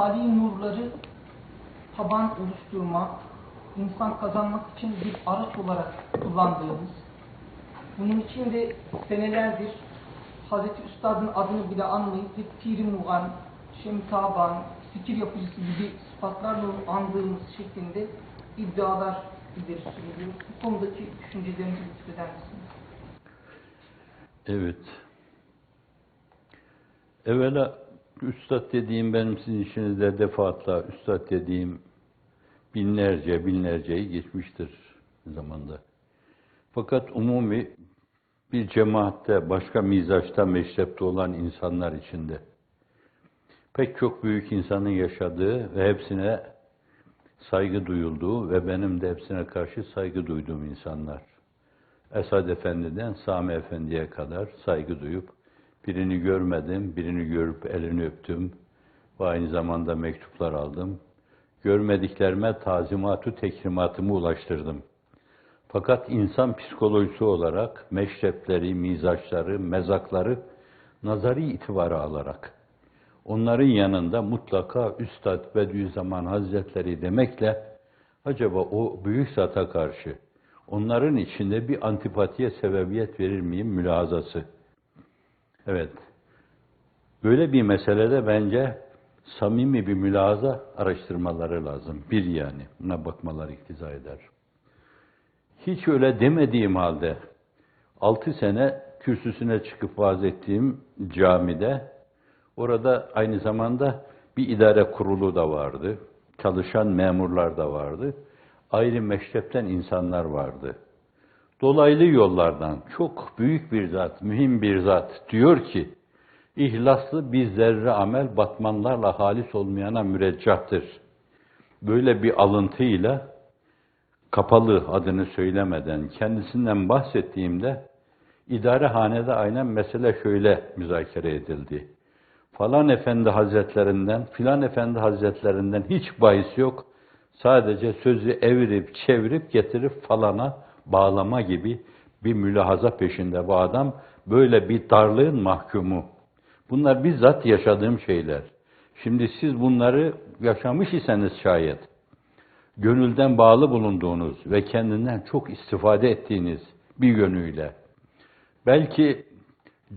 Risale-i Nurları taban oluşturmak, insan kazanmak için bir araç olarak kullandığımız, bunun için de senelerdir Hazreti Üstad'ın adını bile anmayıp hep Pir-i Mugan, Şemtaban, fikir yapıcısı gibi sıfatlarla andığımız şeklinde iddialar ileri sürülüyor. Bu konudaki düşüncelerinizi lütfeder misiniz? Evet. Evvela üstad dediğim benim sizin işinizde defaatla üstad dediğim binlerce binlerceyi geçmiştir zamanda. Fakat umumi bir cemaatte başka mizaçta meşrepte olan insanlar içinde pek çok büyük insanın yaşadığı ve hepsine saygı duyulduğu ve benim de hepsine karşı saygı duyduğum insanlar. Esad Efendi'den Sami Efendi'ye kadar saygı duyup birini görmedim, birini görüp elini öptüm ve aynı zamanda mektuplar aldım. Görmediklerime tazimatu tekrimatımı ulaştırdım. Fakat insan psikolojisi olarak meşrepleri, mizaçları, mezakları nazari itibara alarak onların yanında mutlaka Üstad Bediüzzaman Hazretleri demekle acaba o büyük zata karşı onların içinde bir antipatiye sebebiyet verir miyim mülazası. Evet. Böyle bir meselede bence samimi bir mülaza araştırmaları lazım. Bir yani. Buna bakmalar iktiza eder. Hiç öyle demediğim halde altı sene kürsüsüne çıkıp vaaz ettiğim camide orada aynı zamanda bir idare kurulu da vardı. Çalışan memurlar da vardı. Ayrı meşrepten insanlar vardı. Dolaylı yollardan çok büyük bir zat, mühim bir zat diyor ki, ihlaslı bir zerre amel batmanlarla halis olmayana müreccahtır. Böyle bir alıntıyla kapalı adını söylemeden kendisinden bahsettiğimde idarehanede aynen mesele şöyle müzakere edildi. Falan efendi hazretlerinden, filan efendi hazretlerinden hiç bahis yok. Sadece sözü evirip çevirip getirip falana bağlama gibi bir mülahaza peşinde bu adam. Böyle bir darlığın mahkumu. Bunlar bizzat yaşadığım şeyler. Şimdi siz bunları yaşamış iseniz şayet, gönülden bağlı bulunduğunuz ve kendinden çok istifade ettiğiniz bir yönüyle, belki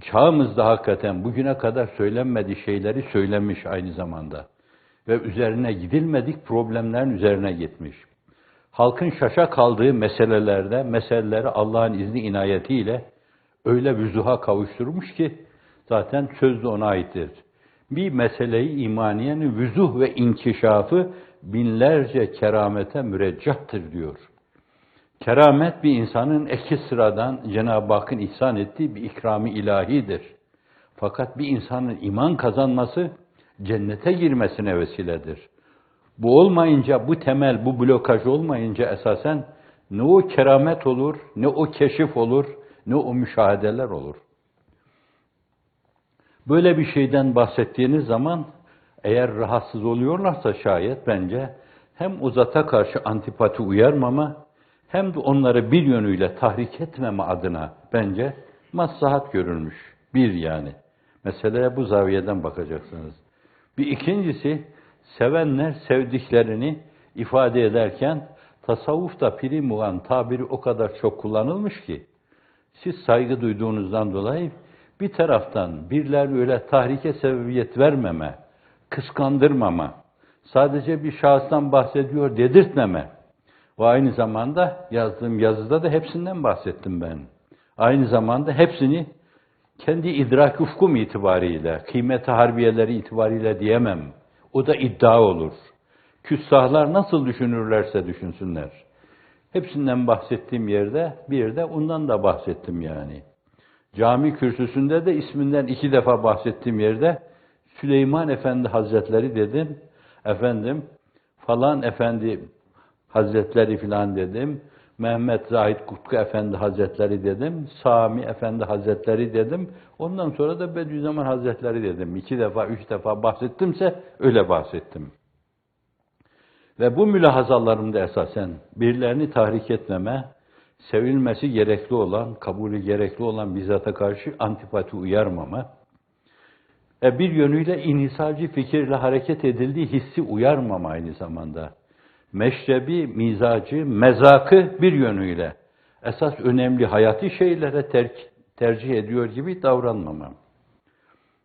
çağımızda hakikaten bugüne kadar söylenmediği şeyleri söylemiş aynı zamanda ve üzerine gidilmedik problemlerin üzerine gitmiş. Halkın şaşa kaldığı meselelerde, meseleleri Allah'ın izni inayetiyle öyle vüzuha kavuşturmuş ki zaten söz de ona aittir. Bir meseleyi imaniyenin vüzuh ve inkişafı binlerce keramete müreccahtır diyor. Keramet bir insanın eki sıradan Cenab-ı Hakk'ın ihsan ettiği bir ikrami ilahidir. Fakat bir insanın iman kazanması cennete girmesine vesiledir. Bu olmayınca, bu temel, bu blokaj olmayınca esasen ne o keramet olur, ne o keşif olur, ne o müşahedeler olur. Böyle bir şeyden bahsettiğiniz zaman eğer rahatsız oluyorlarsa şayet bence hem uzata karşı antipati uyarmama hem de onları bir yönüyle tahrik etmeme adına bence maslahat görülmüş. Bir yani. Meseleye bu zaviyeden bakacaksınız. Bir ikincisi, sevenler sevdiklerini ifade ederken tasavvufta piri mugan tabiri o kadar çok kullanılmış ki siz saygı duyduğunuzdan dolayı bir taraftan birileri öyle tahrike sebebiyet vermeme, kıskandırmama, sadece bir şahıstan bahsediyor dedirtmeme ve aynı zamanda yazdığım yazıda da hepsinden bahsettim ben. Aynı zamanda hepsini kendi idrak ufkum itibariyle, kıymet harbiyeleri itibariyle diyemem. O da iddia olur. Küstahlar nasıl düşünürlerse düşünsünler. Hepsinden bahsettiğim yerde bir de ondan da bahsettim yani. Cami kürsüsünde de isminden iki defa bahsettiğim yerde Süleyman Efendi Hazretleri dedim. Efendim falan efendi Hazretleri filan dedim. Mehmet Zahid Kutku Efendi Hazretleri dedim. Sami Efendi Hazretleri dedim. Ondan sonra da Bediüzzaman Hazretleri dedim. İki defa, üç defa bahsettimse öyle bahsettim. Ve bu mülahazalarımda esasen birilerini tahrik etmeme, sevilmesi gerekli olan, kabulü gerekli olan bizzata karşı antipati uyarmama, E bir yönüyle inhisacı fikirle hareket edildiği hissi uyarmama aynı zamanda. Meşrebi, mizacı, mezakı bir yönüyle. Esas önemli hayati şeylere terk, tercih ediyor gibi davranmamam.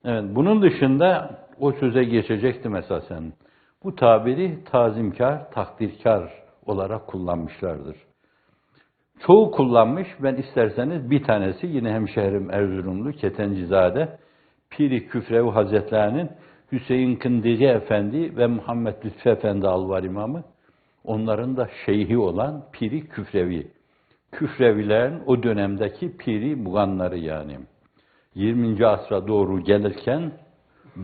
Evet, bunun dışında o söze geçecektim esasen. Bu tabiri tazimkar, takdirkar olarak kullanmışlardır. Çoğu kullanmış, ben isterseniz bir tanesi yine hemşehrim Erzurumlu Ketencizade, Piri Küfrevi Hazretlerinin Hüseyin Kındici Efendi ve Muhammed Lütfü Efendi Alvar İmamı, onların da şeyhi olan Piri Küfrevi. Küfrevilerin o dönemdeki piri muganları yani. 20. asra doğru gelirken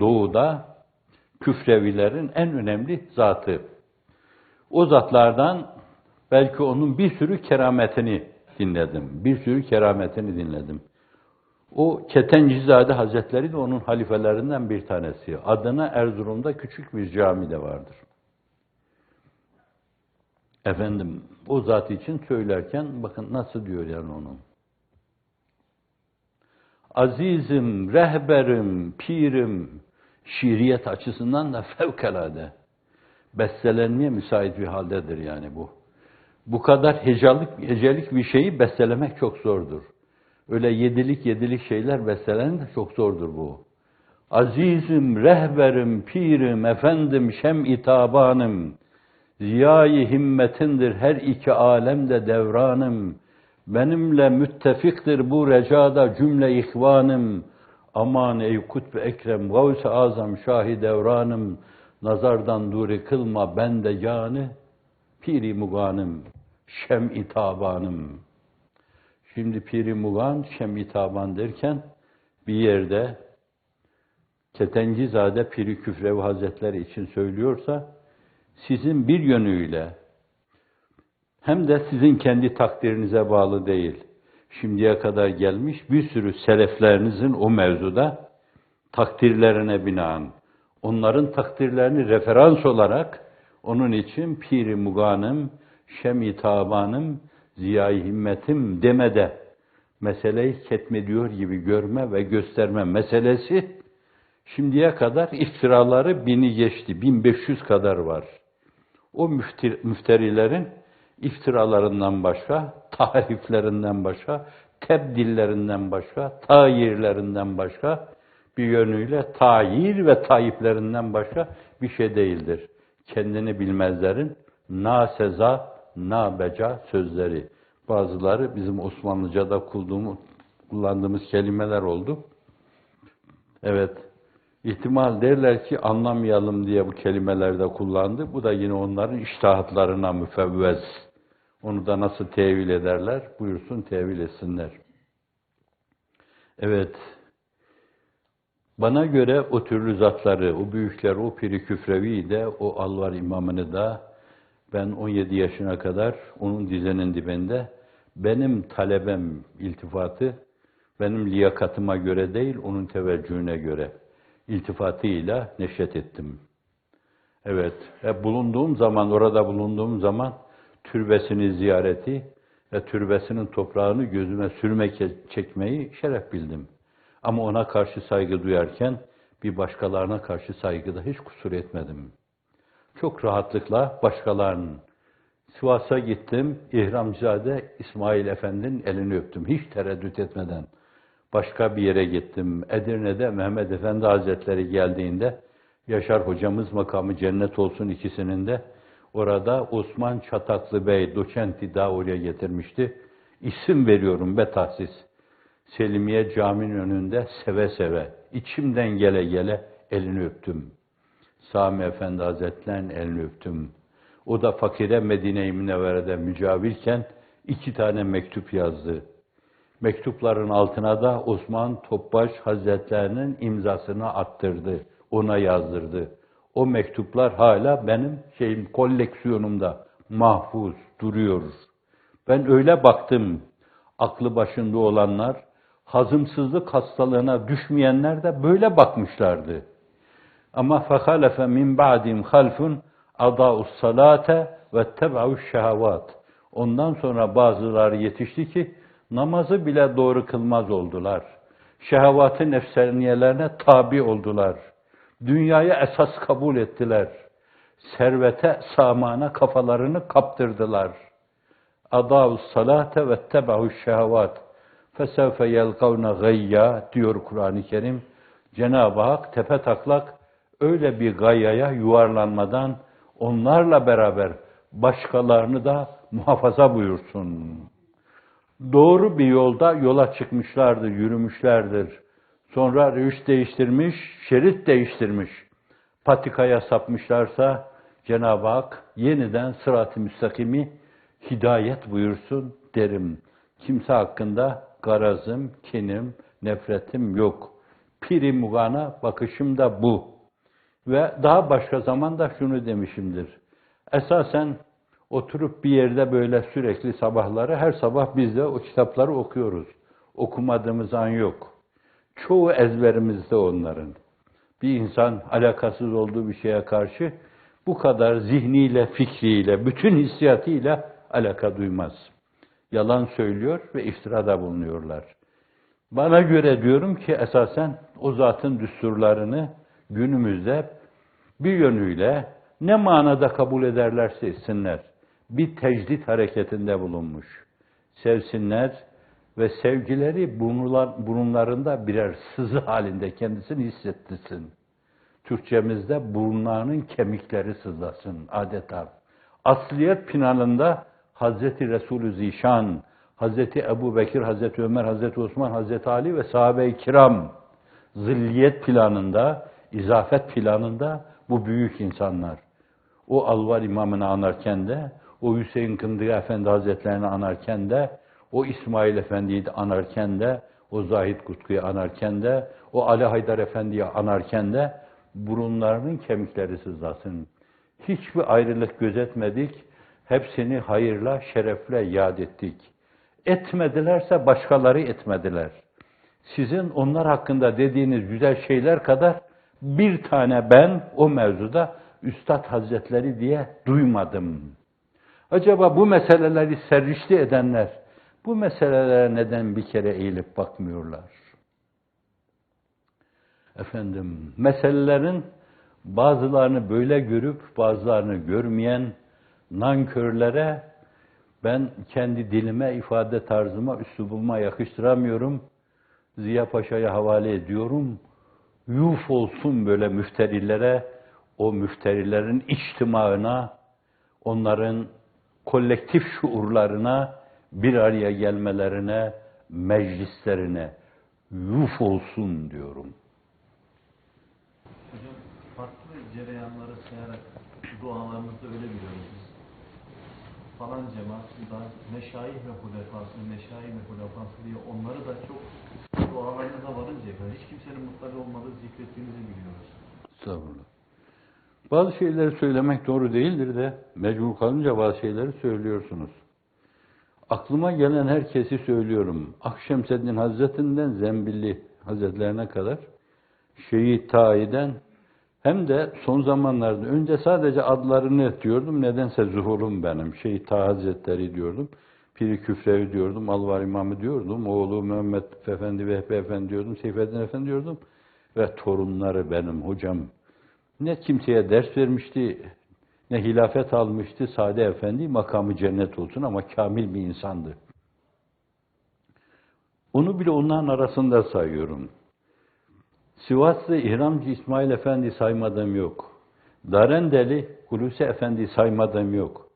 doğuda küfrevilerin en önemli zatı. O zatlardan belki onun bir sürü kerametini dinledim. Bir sürü kerametini dinledim. O Ketencizade Hazretleri de onun halifelerinden bir tanesi. Adına Erzurum'da küçük bir cami de vardır. Efendim o zat için söylerken bakın nasıl diyor yani onun. Azizim, rehberim, pirim, şiiriyet açısından da fevkalade bestelenmeye müsait bir haldedir yani bu. Bu kadar hecalık, hecelik bir şeyi bestelemek çok zordur. Öyle yedilik yedilik şeyler bestelen de çok zordur bu. Azizim, rehberim, pirim, efendim, şem itabanım, ziyayı himmetindir her iki alemde devranım, benimle müttefiktir bu recada cümle ihvanım, aman ey kutb ekrem, gavs-ı azam, şahi devranım, nazardan duri kılma bende yanı, piri muganım, şem itabanım. Şimdi piri mugan, şem itaban derken bir yerde Ketencizade Piri Küfrevi Hazretleri için söylüyorsa, sizin bir yönüyle hem de sizin kendi takdirinize bağlı değil, şimdiye kadar gelmiş bir sürü seleflerinizin o mevzuda takdirlerine binaen, onların takdirlerini referans olarak onun için piri muganım, şem-i tabanım, ziya-i himmetim demede meseleyi ketmediyor gibi görme ve gösterme meselesi şimdiye kadar iftiraları bini geçti. 1500 kadar var. O müftir, müfterilerin iftiralarından başka, tahriflerinden başka, tebdillerinden başka, tayirlerinden başka bir yönüyle tayir ve tayiplerinden başka bir şey değildir. Kendini bilmezlerin na seza, na beca sözleri. Bazıları bizim Osmanlıca'da kullandığımız kelimeler oldu. Evet, ihtimal derler ki anlamayalım diye bu kelimelerde kullandı. Bu da yine onların iştahatlarına müfevvez. Onu da nasıl tevil ederler? Buyursun tevil etsinler. Evet, bana göre o türlü zatları, o büyükler, o piri küfrevi de, o Alvar imamını da ben 17 yaşına kadar onun dizinin dibinde benim talebem iltifatı benim liyakatıma göre değil, onun teveccühüne göre iltifatıyla neşet ettim. Evet, ve bulunduğum zaman, orada bulunduğum zaman türbesini ziyareti ve türbesinin toprağını gözüme sürmek, çekmeyi şeref bildim. Ama ona karşı saygı duyarken bir başkalarına karşı saygıda hiç kusur etmedim. Çok rahatlıkla başkalarının Sivas'a gittim, İhramcade İsmail Efendi'nin elini öptüm. Hiç tereddüt etmeden. Başka bir yere gittim. Edirne'de Mehmet Efendi Hazretleri geldiğinde Yaşar hocamız makamı cennet olsun ikisinin de orada Osman Çataklı Bey doçenti daha oraya getirmişti. İsim veriyorum be tahsis. Selimiye caminin önünde seve seve, içimden gele gele elini öptüm. Sami Efendi Hazretleri'nin elini öptüm. O da fakire Medine-i Münevvere'de mücavirken iki tane mektup yazdı. Mektupların altına da Osman Topbaş Hazretlerinin imzasını attırdı. Ona yazdırdı. O mektuplar hala benim şeyim koleksiyonumda mahfuz duruyor. Ben öyle baktım. Aklı başında olanlar, hazımsızlık hastalığına düşmeyenler de böyle bakmışlardı. Ama fehalefe min ba'dim halfun ada'us salate ve teb'uş şehavat. Ondan sonra bazıları yetişti ki namazı bile doğru kılmaz oldular. şehvat-ı nefsaniyelerine tabi oldular. Dünyayı esas kabul ettiler. Servete, samana kafalarını kaptırdılar. Adav salate ve tebahu şehvat. Fesevfe yelkavne gayya diyor Kur'an-ı Kerim. Cenab-ı Hak tepe taklak öyle bir gayaya yuvarlanmadan onlarla beraber başkalarını da muhafaza buyursun. Doğru bir yolda yola çıkmışlardır, yürümüşlerdir. Sonra rüş değiştirmiş, şerit değiştirmiş. Patikaya sapmışlarsa Cenab-ı Hak yeniden sırat-ı müstakimi hidayet buyursun derim. Kimse hakkında garazım, kinim, nefretim yok. Piri mugana bakışım da bu. Ve daha başka zaman da şunu demişimdir. Esasen oturup bir yerde böyle sürekli sabahları her sabah biz de o kitapları okuyoruz. Okumadığımız an yok. Çoğu ezberimizde onların. Bir insan alakasız olduğu bir şeye karşı bu kadar zihniyle, fikriyle, bütün hissiyatıyla alaka duymaz. Yalan söylüyor ve iftirada bulunuyorlar. Bana göre diyorum ki esasen o zatın düsturlarını günümüzde bir yönüyle ne manada kabul ederlerse etsinler. Bir tecdit hareketinde bulunmuş. Sevsinler ve sevgileri burunlarında birer sızı halinde kendisini hissettirsin. Türkçemizde burunlarının kemikleri sızlasın adeta. Asliyet planında Hazreti Resulü Zişan, Hazreti Ebu Bekir, Hazreti Ömer, Hazreti Osman, Hazreti Ali ve sahabe-i kiram zilliyet planında, izafet planında bu büyük insanlar. O Alvar imamını anarken de, o Hüseyin Kındığı Efendi Hazretlerini anarken de, o İsmail Efendi'yi anarken de, o Zahid Kutku'yu anarken de, o Ali Haydar Efendi'yi anarken de burunlarının kemikleri sızlasın. Hiçbir ayrılık gözetmedik, hepsini hayırla, şerefle yad ettik. Etmedilerse başkaları etmediler. Sizin onlar hakkında dediğiniz güzel şeyler kadar bir tane ben o mevzuda Üstad Hazretleri diye duymadım. Acaba bu meseleleri serrişli edenler bu meselelere neden bir kere eğilip bakmıyorlar? Efendim, meselelerin bazılarını böyle görüp bazılarını görmeyen nankörlere ben kendi dilime, ifade tarzıma, üslubuma yakıştıramıyorum. Ziya Paşa'ya havale ediyorum. Yuf olsun böyle müfterilere, o müfterilerin içtimağına, onların kolektif şuurlarına, bir araya gelmelerine, meclislerine yuf olsun diyorum. Hocam farklı cereyanları sayarak dualarımızda öyle biliyoruz biz. Falan cemaat, meşayih ve hulefası, meşayih ve hulefası diye onları da çok dualarınıza varıncaya kadar hiç kimsenin mutlaka olmadığı zikrettiğinizi biliyoruz. Estağfurullah. Bazı şeyleri söylemek doğru değildir de mecbur kalınca bazı şeyleri söylüyorsunuz. Aklıma gelen herkesi söylüyorum. Akşemseddin Hazretinden Zembilli Hazretlerine kadar Şehit Tahi'den hem de son zamanlarda önce sadece adlarını diyordum. Nedense zuhurum benim. Şehit Tahi Hazretleri diyordum. Piri Küfrevi diyordum. Alvar İmamı diyordum. Oğlu Mehmet Efendi Vehbi Efendi diyordum. Seyfettin Efendi diyordum. Ve torunları benim hocam. Ne kimseye ders vermişti, ne hilafet almıştı Sade Efendi, makamı cennet olsun ama kamil bir insandı. Onu bile onların arasında sayıyorum. Sivaslı İhramcı İsmail Efendi saymadığım yok. Darendeli Hulusi Efendi saymadığım yok.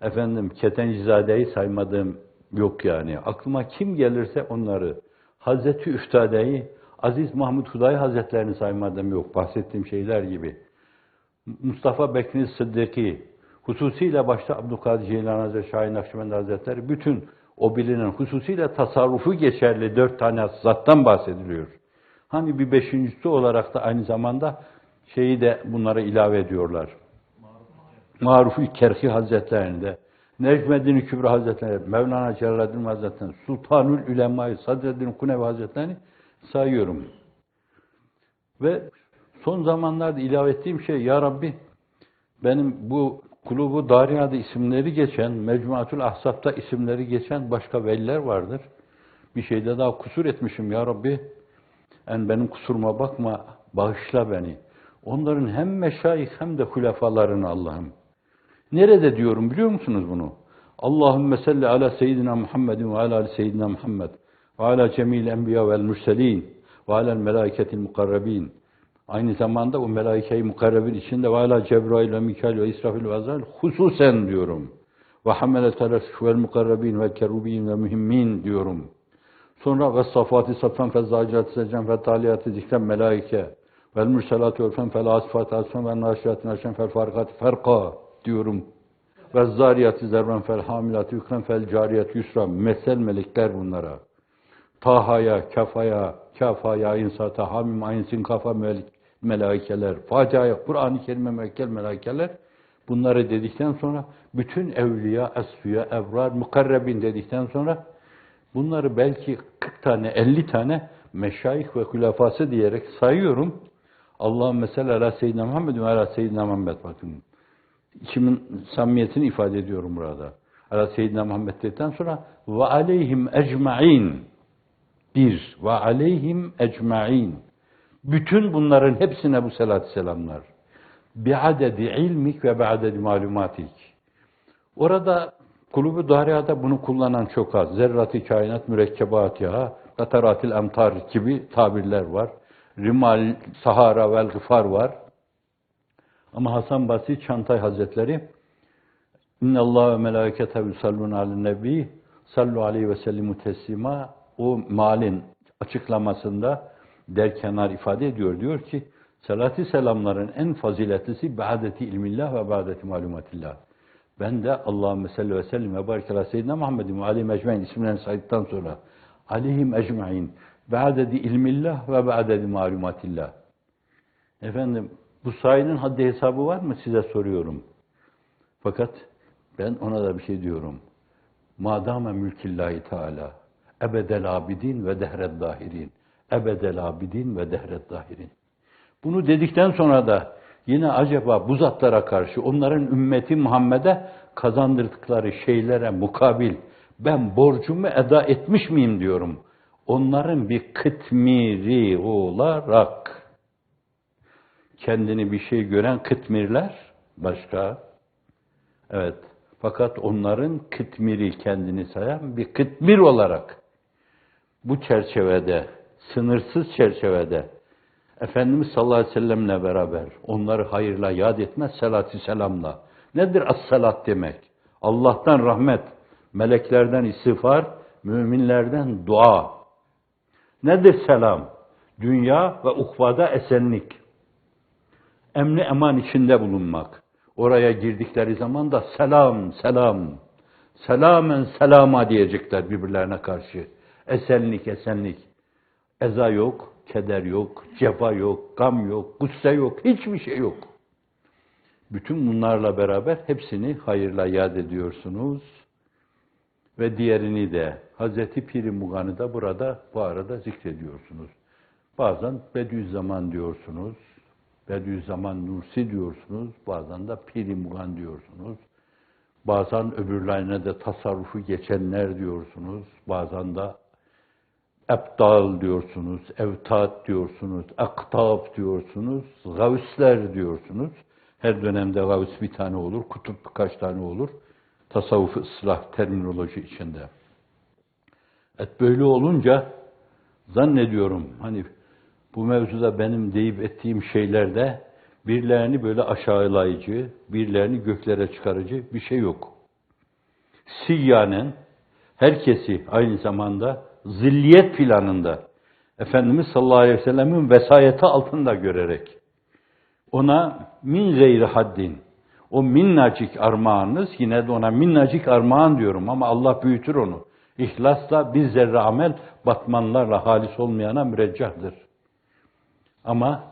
Efendim Ketencizade'yi saymadığım yok yani. Aklıma kim gelirse onları. Hazreti Üftade'yi, Aziz Mahmud Hudayi Hazretlerini saymadığım yok. Bahsettiğim şeyler gibi. Mustafa Bekri Sıddık'ı, hususiyle başta Abdülkadir Ceylan Hazretleri, Şahin Nakşibendi Hazretleri, bütün o bilinen hususiyle tasarrufu geçerli dört tane zattan bahsediliyor. Hani bir beşincisi olarak da aynı zamanda şeyi de bunlara ilave ediyorlar. Maruf-i Kerhi Hazretlerinde, Necmeddin Kübra Hazretleri, Mevlana Celaleddin Hazretleri, Sultanül Ülema'yı, Sadreddin Kunevi Hazretlerini sayıyorum. Ve son zamanlarda ilave ettiğim şey, Ya Rabbi, benim bu kulubu Dariya'da isimleri geçen, Mecmuatul Ahsap'ta isimleri geçen başka veliler vardır. Bir şeyde daha kusur etmişim Ya Rabbi. Yani benim kusuruma bakma, bağışla beni. Onların hem meşayih hem de hulefalarını Allah'ım. Nerede diyorum biliyor musunuz bunu? Allahümme salli ala seyyidina Muhammedin ve ala seyyidina Muhammed enbiya vel murselin ve ala melaiketil mukarrabin. Aynı zamanda o melaike-i mukarrabin içinde ala Cebrail ve Mikail ve İsrafil ve Azrail hususen diyorum. Mukarrabin ve kerubin ve mühimmin diyorum. Sonra ve safati saffan fe zacati secden ve taliyati zikren melaike vel mürselati örfen fel asfati asfen ve naşiyati naşen fel farikati ferqa diyorum. Ve zariyati zerben fel hamilati yükren fel cariyati yusra. Mesel melekler bunlara. Taha'ya, kafaya, kafaya, insata, hamim, aynsin, kafa melik, melaikeler, faciaya, Kur'an-ı Kerim'e mekkel melaikeler. Bunları dedikten sonra bütün evliya, esfiya, evrar, mukarrebin dedikten sonra bunları belki 40 tane, 50 tane meşayih ve hulafası diyerek sayıyorum. Allah'ın mesela ala seyyidina Muhammed ve ala seyyidina Muhammed bakın. İçimin samimiyetini ifade ediyorum burada. Ala seyyidina Muhammed dedikten sonra ve aleyhim ecma'in bir ve aleyhim ecma'in bütün bunların hepsine bu selat selamlar. Bi'adedi ilmik ve bi'adedi malumatik. Orada Kulübü Dariya'da bunu kullanan çok az. Zerrat-ı kainat mürekkebatiha, kataratil emtar gibi tabirler var. Rimal, Sahara vel Gıfar var. Ama Hasan Basri Çantay Hazretleri İnne Allah ve melâikete yusallûne alen nebi sallu aleyhi ve sellimu teslima o malin açıklamasında derkenar ifade ediyor. Diyor ki salati selamların en faziletlisi ba'deti ilmillah ve ba'deti malumatillah. Ben de Allahümme salli ve sellim ve barik ala seyyidina Muhammedin ve aleyhim ecmain isimlerini saydıktan sonra aleyhim ecmain ba'dedi ilmillah ve ba'dedi malumatillah. Efendim bu sayının haddi hesabı var mı size soruyorum. Fakat ben ona da bir şey diyorum. Madame mülkillahi teala ebedel abidin ve dehred dahirin. Ebedel abidin ve dehred dahirin. Bunu dedikten sonra da yine acaba bu zatlara karşı onların ümmeti Muhammed'e kazandırdıkları şeylere mukabil ben borcumu eda etmiş miyim diyorum. Onların bir kıtmiri olarak kendini bir şey gören kıtmirler başka. Evet. Fakat onların kıtmiri kendini sayan bir kıtmir olarak bu çerçevede, sınırsız çerçevede Efendimiz sallallahu aleyhi ve sellemle beraber onları hayırla yad etmez, salatü selamla. Nedir as-salat demek? Allah'tan rahmet, meleklerden istiğfar, müminlerden dua. Nedir selam? Dünya ve ukvada esenlik. Emni eman içinde bulunmak. Oraya girdikleri zaman da selam, selam, selamen selama diyecekler birbirlerine karşı. Esenlik, esenlik. Eza yok, keder yok, cefa yok, gam yok, gusse yok, hiçbir şey yok. Bütün bunlarla beraber hepsini hayırla yad ediyorsunuz. Ve diğerini de Hazreti Piri Mugan'ı da burada bu arada zikrediyorsunuz. Bazen Bediüzzaman diyorsunuz, Bediüzzaman Nursi diyorsunuz, bazen de Piri Mugan diyorsunuz. Bazen öbürlerine de tasarrufu geçenler diyorsunuz, bazen de Ebdal diyorsunuz, evtat diyorsunuz, aktab diyorsunuz, gavsler diyorsunuz. Her dönemde gavs bir tane olur, kutup birkaç tane olur. Tasavvuf ıslah terminoloji içinde. Et böyle olunca zannediyorum hani bu mevzuda benim deyip ettiğim şeylerde birilerini böyle aşağılayıcı, birilerini göklere çıkarıcı bir şey yok. Siyyanen herkesi aynı zamanda zilliyet planında Efendimiz sallallahu aleyhi ve sellemin vesayeti altında görerek ona min gayri haddin o minnacık armağanınız yine de ona minnacık armağan diyorum ama Allah büyütür onu. İhlasla bir zerre amel batmanlarla halis olmayana müreccahtır. Ama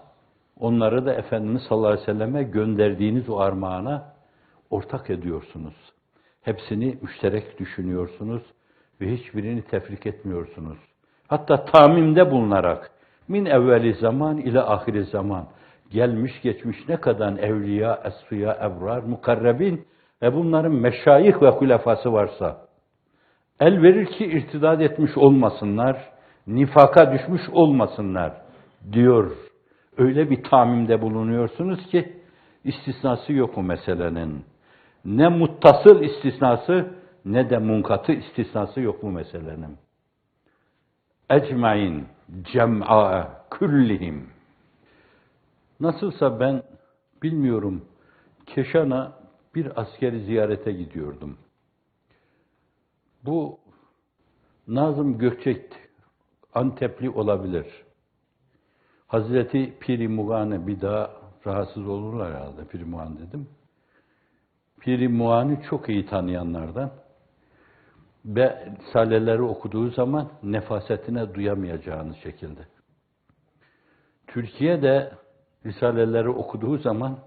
onları da Efendimiz sallallahu aleyhi ve selleme gönderdiğiniz o armağana ortak ediyorsunuz. Hepsini müşterek düşünüyorsunuz ve hiçbirini tefrik etmiyorsunuz. Hatta tamimde bulunarak min evveli zaman ile ahiri zaman gelmiş geçmiş ne kadar evliya, esfiya, ebrar, mukarrebin ve bunların meşayih ve hulefası varsa el verir ki irtidat etmiş olmasınlar, nifaka düşmüş olmasınlar. diyor. Öyle bir tamimde bulunuyorsunuz ki istisnası yok o meselenin. Ne muttasıl istisnası ne de munkatı istisnası yok bu meselenin. Ecmain cem'a küllihim. Nasılsa ben bilmiyorum Keşan'a bir askeri ziyarete gidiyordum. Bu Nazım Gökçek Antepli olabilir. Hazreti Piri Mugane bir daha rahatsız olurlar herhalde Piri Mugan dedim. Piri Muğan'ı çok iyi tanıyanlardan ve risaleleri okuduğu zaman nefasetine duyamayacağınız şekilde. Türkiye'de risaleleri okuduğu zaman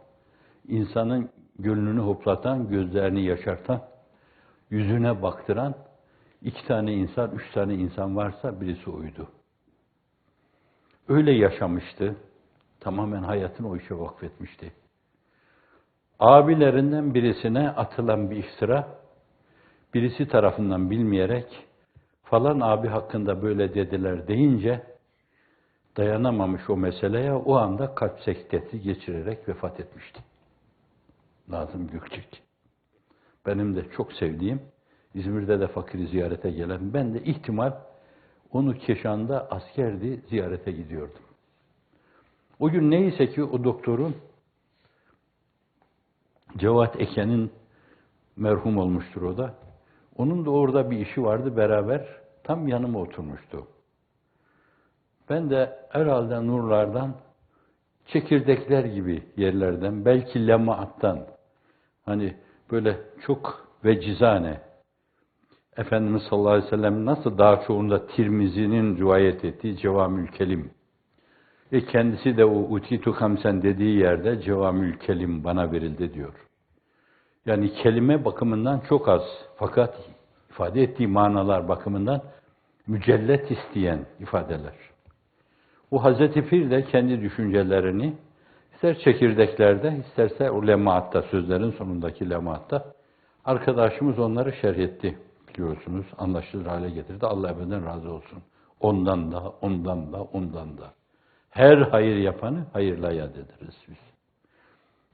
insanın gönlünü hoplatan, gözlerini yaşartan, yüzüne baktıran iki tane insan, üç tane insan varsa birisi oydu. Öyle yaşamıştı. Tamamen hayatını o işe vakfetmişti. Abilerinden birisine atılan bir iftira, birisi tarafından bilmeyerek falan abi hakkında böyle dediler deyince dayanamamış o meseleye o anda kalp sekteti geçirerek vefat etmişti. Nazım Gökçek. Benim de çok sevdiğim, İzmir'de de fakiri ziyarete gelen, ben de ihtimal onu Keşan'da askerdi, ziyarete gidiyordum. O gün neyse ki o doktorun Cevat Eken'in merhum olmuştur o da. Onun da orada bir işi vardı beraber. Tam yanıma oturmuştu. Ben de herhalde nurlardan çekirdekler gibi yerlerden, belki lemaattan, hani böyle çok vecizane, Efendimiz sallallahu aleyhi ve sellem nasıl daha çoğunda Tirmizi'nin rivayet ettiği Cevamül Kelim. E kendisi de o utitu kamsen dediği yerde Cevamül Kelim bana verildi diyor. Yani kelime bakımından çok az fakat ifade ettiği manalar bakımından mücellet isteyen ifadeler. Bu Hazreti Pir de kendi düşüncelerini ister çekirdeklerde isterse o lemaatta sözlerin sonundaki lemaatta arkadaşımız onları şerh etti biliyorsunuz anlaşılır hale getirdi. Allah ebeden razı olsun. Ondan da, ondan da, ondan da. Her hayır yapanı hayırla yad ederiz biz.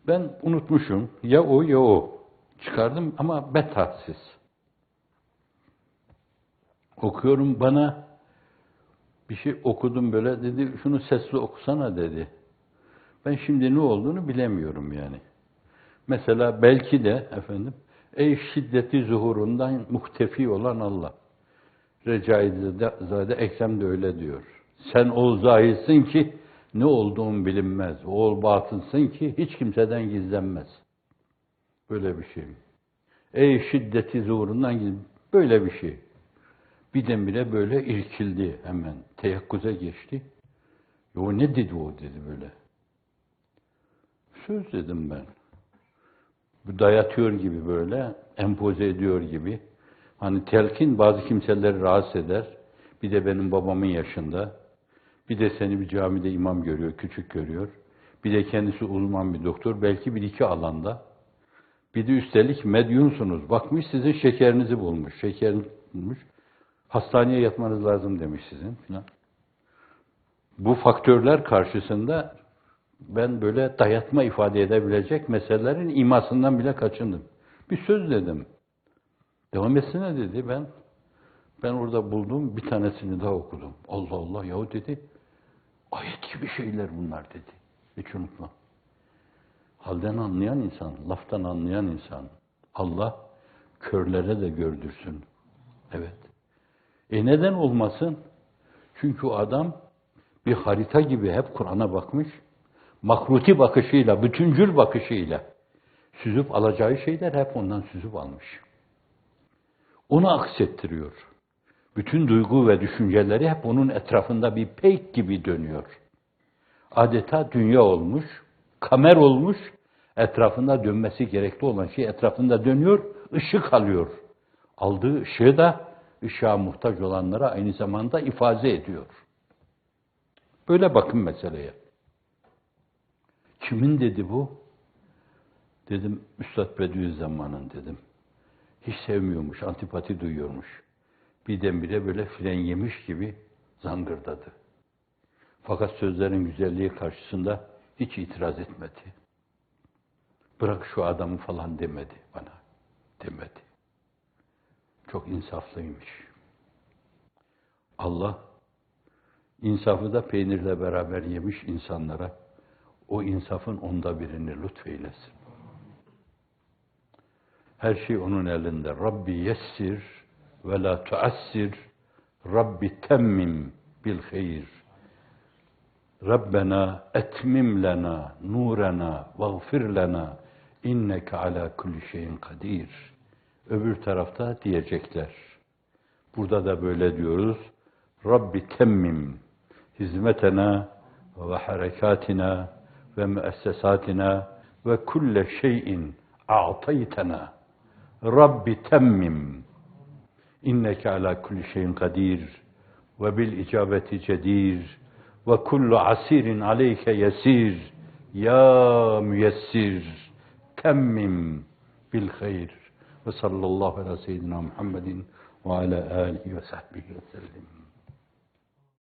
Ben unutmuşum. Ya o ya o. Çıkardım ama betatsiz. Okuyorum bana bir şey okudum böyle dedi şunu sesli okusana dedi. Ben şimdi ne olduğunu bilemiyorum yani. Mesela belki de efendim ey şiddeti zuhurundan muhtefi olan Allah. Recai Zade Ekrem de öyle diyor. Sen ol zahirsin ki ne olduğun bilinmez. Ol batınsın ki hiç kimseden gizlenmez. Böyle bir şey. Ey şiddeti zuhurundan böyle bir şey. Birdenbire böyle irkildi hemen. Teyakkuza geçti. Yo ne dedi o dedi böyle. Söz dedim ben. Dayatıyor gibi böyle, empoze ediyor gibi. Hani telkin bazı kimseleri rahatsız eder. Bir de benim babamın yaşında. Bir de seni bir camide imam görüyor, küçük görüyor. Bir de kendisi uzman bir doktor. Belki bir iki alanda. Bir de üstelik medyunsunuz. Bakmış sizin şekerinizi bulmuş. Şekerinizi bulmuş. Hastaneye yatmanız lazım demiş sizin filan. Bu faktörler karşısında ben böyle dayatma ifade edebilecek meselelerin imasından bile kaçındım. Bir söz dedim. Devam etsene dedi. Ben ben orada bulduğum bir tanesini daha okudum. Allah Allah yahu dedi. Ayet gibi şeyler bunlar dedi. Hiç unutma. Halden anlayan insan, laftan anlayan insan. Allah körlere de gördürsün. Evet. E neden olmasın? Çünkü adam bir harita gibi hep Kur'an'a bakmış makruti bakışıyla, bütüncül bakışıyla süzüp alacağı şeyler hep ondan süzüp almış. Onu aksettiriyor. Bütün duygu ve düşünceleri hep onun etrafında bir peyk gibi dönüyor. Adeta dünya olmuş, kamer olmuş, etrafında dönmesi gerekli olan şey etrafında dönüyor, ışık alıyor. Aldığı ışığı da ışığa muhtaç olanlara aynı zamanda ifade ediyor. Böyle bakın meseleye. Kimin dedi bu? Dedim Üstad Bediüzzaman'ın dedim. Hiç sevmiyormuş, antipati duyuyormuş. Birdenbire böyle fren yemiş gibi zangırdadı. Fakat sözlerin güzelliği karşısında hiç itiraz etmedi. Bırak şu adamı falan demedi bana. Demedi. Çok insaflıymış. Allah insafı da peynirle beraber yemiş insanlara o insafın onda birini lütfeylesin. Her şey onun elinde. Rabbi yessir ve la tuassir. Rabbi temmim bil hayr. Rabbena etmim lena nurena vagfir lena inneke ala kulli şeyin kadir. Öbür tarafta diyecekler. Burada da böyle diyoruz. Rabbi temmim hizmetena ve harekatina ve müessesatina ve kulle şeyin a'taytena. Rabbi temmim inneke ala kulli şeyin kadir ve bil icabeti cedir ve kullu asirin aleyke yesir ya müyessir temmim bil hayr ve sallallahu ala seyyidina Muhammedin